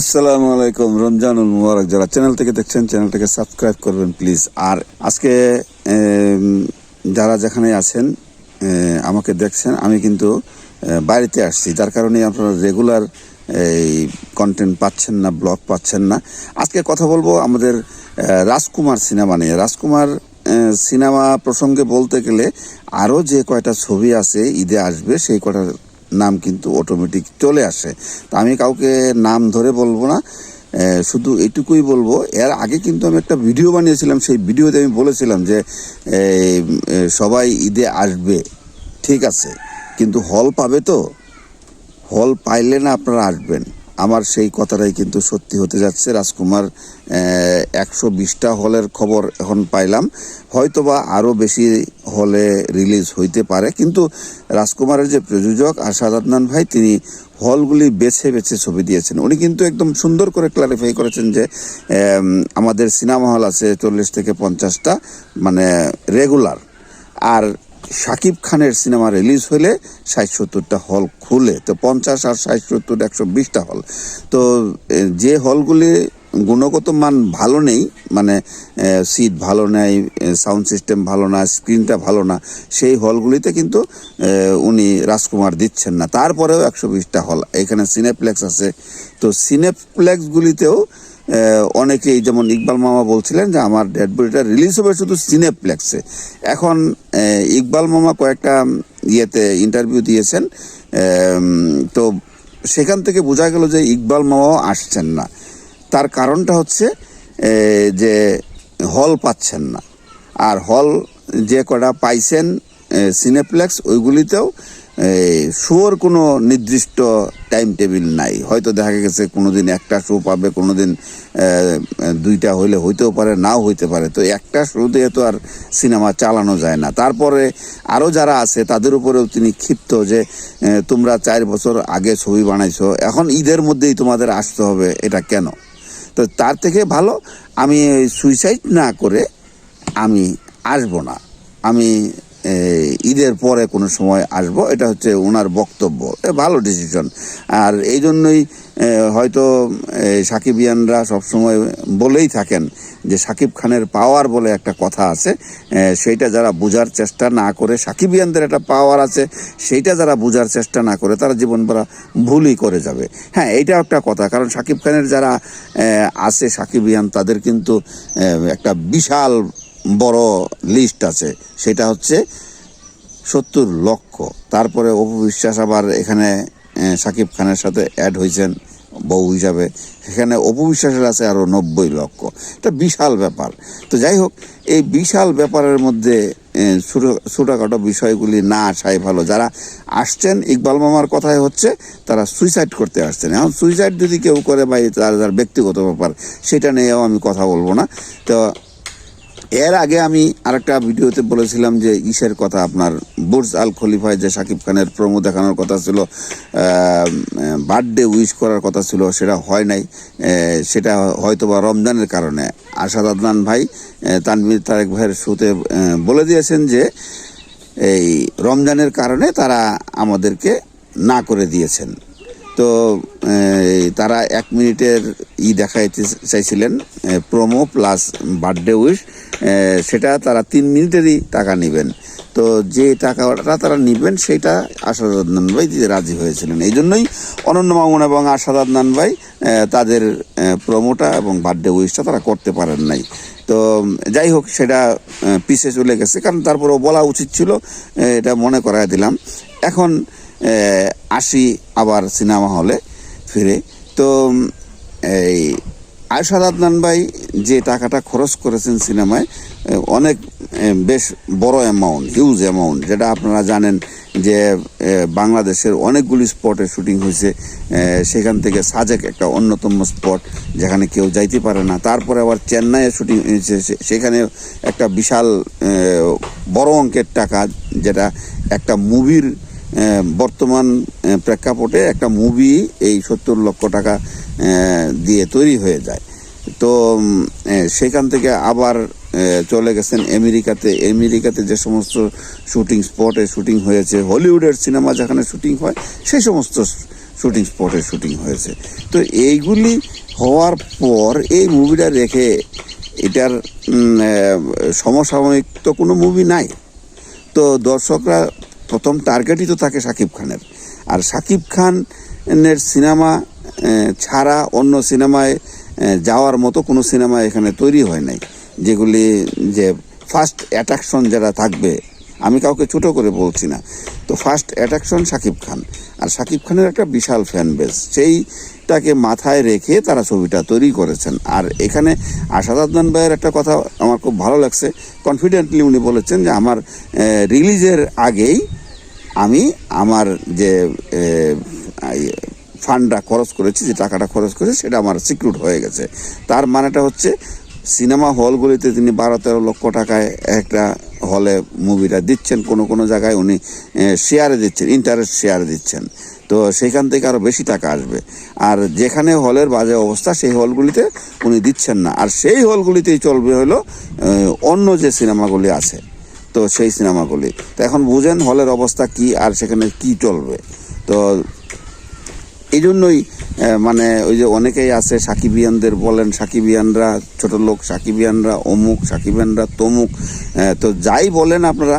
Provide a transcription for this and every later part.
আসসালামু আলাইকুম, রমজানুল মুবারক। যারা চ্যানেল থেকে দেখছেন চ্যানেলটাকে সাবস্ক্রাইব করবেন প্লিজ আর আজকে যারা যেখানে আছেন আমাকে দেখছেন, আমি কিন্তু বাড়িতে আসছি। যার কারণে আপনারা রেগুলার এই কন্টেন্ট পাচ্ছেন না ব্লগ পাচ্ছেন না। আজকে কথা বলব আমাদের রাজকুমার সিনেমা নিয়ে। রাজকুমার সিনেমা প্রসঙ্গে বলতে গেলে আরও যে কয়টা ছবি আছে, ঈদে আসবে, সেই কয়টা নাম কিন্তু অটোমেটিক চলে আসে। তা আমি কাউকে নাম ধরে বলব না শুধু এটুকুই বলব, এর আগে কিন্তু আমি একটা ভিডিও বানিয়েছিলাম, সেই ভিডিওতে আমি বলেছিলাম যে সবাই ঈদে আসবে, ঠিক আছে, কিন্তু হল পাবে তো? হল পাইলে না আপনারা আসবেন। আমার সেই কথাটাই কিন্তু সত্যি হতে যাচ্ছে, রাজকুমার একশো বিশটা হলের খবর এখন পাইলাম। হয়তোবা আরও বেশি হলে রিলিজ হইতে পারে, কিন্তু রাজকুমারের যে প্রযোজক আশাদ আদনান ভাই, তিনি হলগুলি বেছে বেছে ছবি দিয়েছেন। উনি কিন্তু একদম সুন্দর করে ক্লারিফাই করেছেন যে আমাদের সিনেমা হল আছে চল্লিশ থেকে পঞ্চাশটা মানে রেগুলার আর শাকিব খানের সিনেমা রিলিজ হলে ষাট সত্তরটা হল খুলে, তো পঞ্চাশ আর ষাট সত্তর একশো বিশটা হল। তো যে হলগুলি গুণগত মান ভালো নেই মানে সিট ভালো নেই সাউন্ড সিস্টেম ভালো না স্ক্রিনটা ভালো না, সেই হলগুলিতে কিন্তু উনি রাজকুমার দিচ্ছেন না। তারপরেও একশো বিশটা হল। এখানে সিনেপ্লেক্স আছে। তো সিনেপ্লেক্সগুলিতেও অনেকেই, যেমন ইকবাল মামা বলছিলেন যে, আমার ডেড বডিটা রিলিজ হবে শুধু সিনেপ্লেক্সে এখন ইকবাল মামা কয়েকটা ইয়েতে ইন্টারভিউ দিয়েছেন তো সেখান থেকে বোঝা গেল যে ইকবাল মামাও আসছেন না। তার কারণটা হচ্ছে যে হল পাচ্ছেন না। আর হল যে কটা পাইছেন সিনেপ্লেক্স, ওইগুলিতেও শোর কোনো নির্দিষ্ট টাইম টেবিল নাই। হয়তো দেখা গেছে কোনো দিন একটা শো পাবে কোনো দিন দুইটা হইলে হইতেও পারে, নাও হইতে পারে। তো একটা শো দিয়ে তো আর সিনেমা চালানো যায় না। তারপরে আরও যারা আছে, তাদের উপরেও তিনি ক্ষিপ্ত যে তোমরা চার বছর আগে ছবি বানাইছো, এখন ঈদের মধ্যেই তোমাদের আসতে হবে, এটা কেন? তো তার থেকে ভালো আমি সুইসাইড না করে আমি আসব না। আমি ঈদের পরে কোনো সময় আসব, এটা হচ্ছে ওনার বক্তব্য। ভালো ডিসিশন আর এই জন্যই হয়তো সাকিবিয়ানরা সবসময় বলেই থাকেন যে সাকিব খানের পাওয়ার বলে একটা কথা আছে সেইটা যারা বোঝার চেষ্টা না করে, সাকিবিয়ানদের একটা পাওয়ার আছে, সেইটা যারা বোঝার চেষ্টা না করে, তারা জীবন ভরা ভুলই করে যাবে। হ্যাঁ এইটাও একটা কথা, কারণ সাকিব খানের যারা আছে, সাকিবিয়ান, তাদের কিন্তু একটা বিশাল বড় লিস্ট আছে। সেটা হচ্ছে সত্তর লক্ষ। তারপরে অপু বিশ্বাস আবার এখানে সাকিব খানের সাথে অ্যাড হয়েছেন বউ হিসাবে। সেখানে অপু বিশ্বাসের আছে আরও নব্বই লক্ষ। এটা বিশাল ব্যাপার। তো যাই হোক, এই বিশাল ব্যাপারের মধ্যে ছোটো, ছোটোখাটো বিষয়গুলি না আসাই ভালো। যারা আসছেন, ইকবাল মামার কথাই হচ্ছে, তারা সুইসাইড করতে আসছেন। এখন সুইসাইড যদি কেউ করে বা তার তার ব্যক্তিগত ব্যাপার, সেটা নিয়েও আমি কথা বলব না। তো এর আগে আমি আরেকটা ভিডিওতে বলেছিলাম যে ইসের কথা আপনার বুর্জ আল খলিফায় যে শাকিব খানের প্রমো দেখানোর কথা ছিল বার্থডে উইশ করার কথা ছিল সেটা হয় নাই। সেটা হয়তো বা রমজানের কারণে। আশাদ আদনান ভাই আহ, তানভীর তারেক ভাইয়ের শুতে বলে দিয়েছেন যে এই রমজানের কারণে তারা আমাদেরকে না করে দিয়েছেন। তো তারা এক মিনিটের ই দেখাইতে চাইছিলেন প্রোমো প্লাস বার্থডে উইশ সেটা তারা তিন মিনিটেরই টাকা নেবেন। তো যে টাকাটা তারা নেবেন সেটা আশাদ আদনান ভাই রাজি হয়েছিলেন। এই জন্যই অনন্য মামুন এবং আশাদ আদনান ভাই তাদের প্রোমোটা এবং বার্থডে উইশটা তারা করতে পারেন নাই। তো যাই হোক সেটা আহ, পিছে চলে গেছে। কারণ তারপরেও বলা উচিত ছিল এটা মনে করায় দিলাম। এখন আসি আবার সিনেমা হলে ফিরে। তো এই আয়সাদ আদনান ভাই যে টাকাটা খরচ করেছেন সিনেমায় অনেক বেশ বড় অ্যামাউন্ট হিউজ অ্যামাউন্ট যেটা আপনারা জানেন যে বাংলাদেশের অনেকগুলি স্পটে শুটিং হয়েছে। সেখান থেকে সাজেক একটা অন্যতম স্পট যেখানে কেউ যাইতে পারে না। তারপরে আবার চেন্নাইয়ে শুটিং হয়েছে সেখানে একটা বিশাল বড় অঙ্কের টাকা, যেটা একটা মুভির বর্তমান প্রেক্ষাপটে একটা মুভি এই সত্তর লক্ষ টাকা দিয়ে তৈরি হয়ে যায়। তো সেখান থেকে আবার চলে গেছেন আমেরিকাতে। আমেরিকাতে যে সমস্ত শুটিং স্পটে শুটিং হয়েছে, হলিউডের সিনেমা যেখানে শুটিং হয় সেই সমস্ত শুটিং স্পটে শুটিং হয়েছে। তো এইগুলি হওয়ার পর এই মুভিটা রেখে এটার সমসাময়িক তো কোনো মুভি নাই। তো দর্শকরা প্রথম টার্গেটই তো থাকে সাকিব খানের। আর শাকিব খানের সিনেমা ছাড়া অন্য সিনেমায় যাওয়ার মতো কোনো সিনেমা এখানে তৈরি হয় নাই। যেগুলি যে ফার্স্ট অ্যাট্রাকশন যারা থাকবে, আমি কাউকে ছোট করে বলছি না। তো ফার্স্ট অ্যাট্রাকশন শাকিব খান। আর শাকিব খানের একটা বিশাল ফ্যান বেস সেইটাকে মাথায় রেখে তারা ছবিটা তৈরি করেছেন। আর এখানে আশাদ আদনান ভাইয়ের একটা কথা আমার খুব ভালো লাগছে। কনফিডেন্টলি উনি বলেছেন যে আমার রিলিজের আগেই আমি আমার যে ফান্ডটা খরচ করেছি, যে টাকাটা খরচ করেছি, সেটা আমার সিকিউর হয়ে গেছে। তার মানেটা হচ্ছে, সিনেমা হলগুলিতে তিনি বারো তেরো লক্ষ টাকায় একটা হলে মুভিটা দিচ্ছেন। কোনো কোনো জায়গায় উনি শেয়ারে দিচ্ছেন ইন্টারেস্ট শেয়ারে দিচ্ছেন। তো সেখান থেকে আরও বেশি টাকা আসবে। আর যেখানে হলের বাজে অবস্থা, সেই হলগুলিতে উনি দিচ্ছেন না। আর সেই হলগুলিতেই চলবে হলো অন্য যে সিনেমাগুলি আছে। তো সেই সিনেমাগুলি। তো এখন বুঝেন হলের অবস্থা কি আর সেখানে কি চলবে। তো এই জন্যই মানে ওই যে অনেকেই আছে, সাকিবিয়ানদের বলেন, সাকিবিয়ানরা ছোট লোক, সাকিবিয়ানরা অমুক, সাকিবিয়ানরা তমুক তো যাই বলেন আপনারা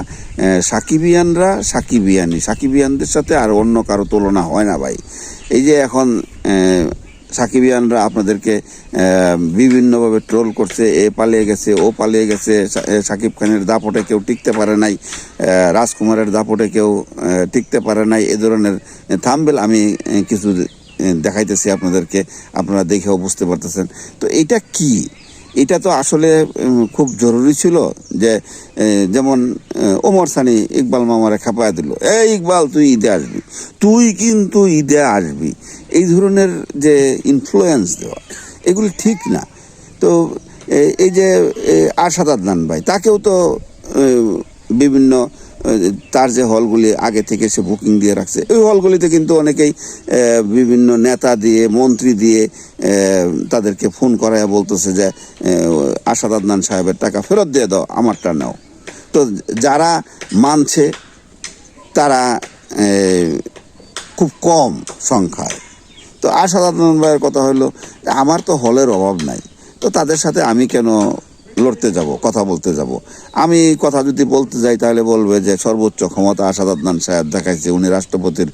সাকিবিয়ানরা সাকিবিয়ানি সাকিবিয়ানদের সাথে আর অন্য কারও তুলনা হয় না ভাই। এই যে এখন সাকিবিয়ানরা আপনাদেরকে বিভিন্নভাবে ট্রোল করছে, এ পালিয়ে গেছে, ও পালিয়ে গেছে সাকিব খানের দাপটে কেউ টিকতে পারে নাই রাজকুমারের দাপটে কেউ টিকতে পারে নাই, এ ধরনের থামবেল আমি কিছু দেখাইতেছি আপনাদেরকে, আপনারা দেখেও বুঝতে পারতেছেন। তো এটা কি? এটা তো আসলে খুব জরুরি ছিল যে যেমন ওমর সানি ইকবাল মামারে খাপায় দিল এই ইকবাল তুই ঈদে আসবি তুই কিন্তু ঈদে আসবি। এই ধরনের যে ইনফ্লুয়েন্স দেওয়া এগুলি ঠিক না। তো এই যে এ, আরশাদ আদনান ভাই তাকেও তো বিভিন্ন তার যে হলগুলি আগে থেকে সে বুকিং দিয়ে রাখছে ওই হলগুলিতে কিন্তু অনেকেই বিভিন্ন নেতা দিয়ে, মন্ত্রী দিয়ে তাদেরকে ফোন করায়, বলতেছে যে আশাদ আদনান সাহেবের টাকা ফেরত দিয়ে দাও, আমারটা নাও। তো যারা মানছে, তারা খুব কম সংখ্যায়। তো আশাদ আদনান ভাইয়ের কথা হলো, আমার তো হলের অভাব নাই। তো তাদের সাথে আমি কেন লড়তে যাব কথা বলতে যাব। আমি কথা যদি বলতে যাই তাহলে বলবে যে সর্বোচ্চ ক্ষমতা আসাদ আদনান সাহেব দেখাইছে উনি রাষ্ট্রপতির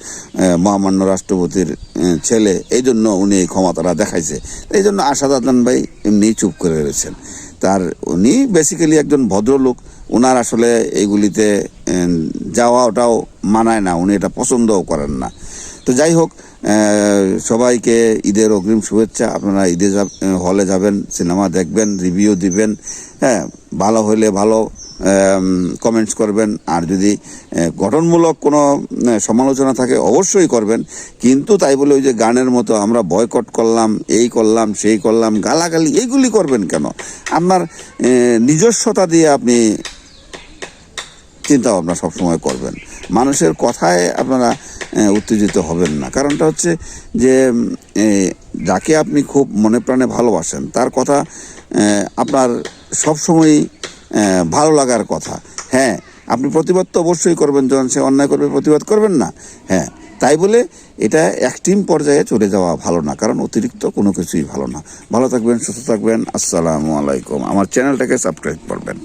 মহামান্য রাষ্ট্রপতির ছেলে। এই জন্য উনি এই ক্ষমতাটা দেখাইছে। এই জন্য আসাদ আদনান ভাই এমনি চুপ করে রয়েছেন। তার উনি বেসিক্যালি একজন ভদ্রলোক। ওনার আসলে এইগুলিতে আহ, যাওয়া ওটাও মানায় না। উনি এটা পছন্দও করেন না। তো যাই হোক সবাইকে ঈদের অগ্রিম শুভেচ্ছা। আপনারা ঈদে হলে যাবেন, সিনেমা দেখবেন রিভিউ দিবেন। হ্যাঁ ভালো হলে ভালো কমেন্টস করবেন। আর যদি গঠনমূলক কোনো সমালোচনা থাকে, অবশ্যই করবেন। কিন্তু তাই বলে ওই যে গানের মতো আমরা বয়কট করলাম, এই করলাম, সেই করলাম, গালাগালি এইগুলি করবেন কেন? আপনার নিজস্বতা দিয়ে আপনি চিন্তা ভাবনা সবসময় করবেন। মানুষের কথায় আপনারা উত্তেজিত হবেন না। কারণটা হচ্ছে যে যাকে আপনি খুব মনে প্রাণে ভালোবাসেন, তার কথা আপনার সবসময়ই ভালো লাগার কথা। হ্যাঁ আপনি প্রতিবাদ তো অবশ্যই করবেন, যখন সে অন্যায় করবে, প্রতিবাদ করবেন না। হ্যাঁ তাই বলে এটা একটিম পর্যায়ে চলে যাওয়া ভালো না, কারণ অতিরিক্ত কোনো কিছুই ভালো না। ভালো থাকবেন, সুস্থ থাকবেন, আসসালামু আলাইকুম। আমার চ্যানেলটাকে সাবস্ক্রাইব করবেন।